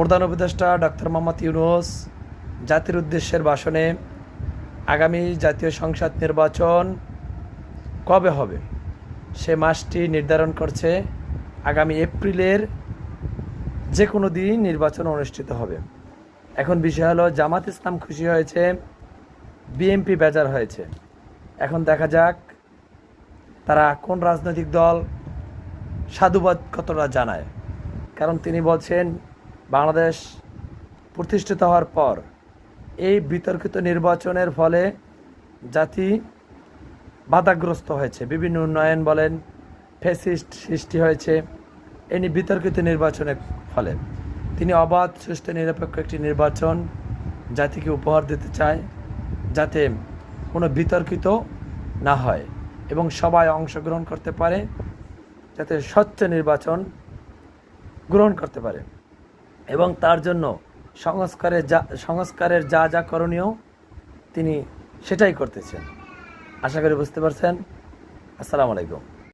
প্রধান উপদেষ্টা ডক্টর মোহাম্মদ ইউনুস জাতির উদ্দেশ্যের ভাষণে আগামী জাতীয় সংসদ নির্বাচন কবে হবে? সে মাসটি নির্ধারণ করছে আগামী এপ্রিলের যে কোনো দিন নির্বাচন অনুষ্ঠিত হবে। এখন বিষয় হলো, জামাত ইসলাম খুশি হয়েছে বিএমপি বেজার হয়েছে। এখন দেখা যাক তারা কোন রাজনৈতিক দল সাধুবাদ কতটা জানায়। কারণ তিনি বলছেন বাংলাদেশ প্রতিষ্ঠিত হওয়ার পর এই বিতর্কিত নির্বাচনের ফলে জাতি বাধাগ্রস্ত হয়েছে। বিভিন্ন উন্নয়ন বলেন ফেসিস্ট সৃষ্টি হয়েছে এই নি- বিতর্কিত নির্বাচনের ফলে। তিনি অবাধ, সুষ্ঠু, নিরপেক্ষ একটি নির্বাচন জাতিকে উপহার দিতে চায় যাতে কোনো বিতর্কিত না হয় এবং সবাই অংশগ্রহণ করতে পারে, যাতে স্বচ্ছ নির্বাচন গ্রহণ করতে পারে। এবং তার জন্য সংস্কারের যা সংস্কারের যা যা করণীয় তিনি সেটাই করতেছেন। আশা করি বুঝতে পারছেন। আসসালামু আলাইকুম।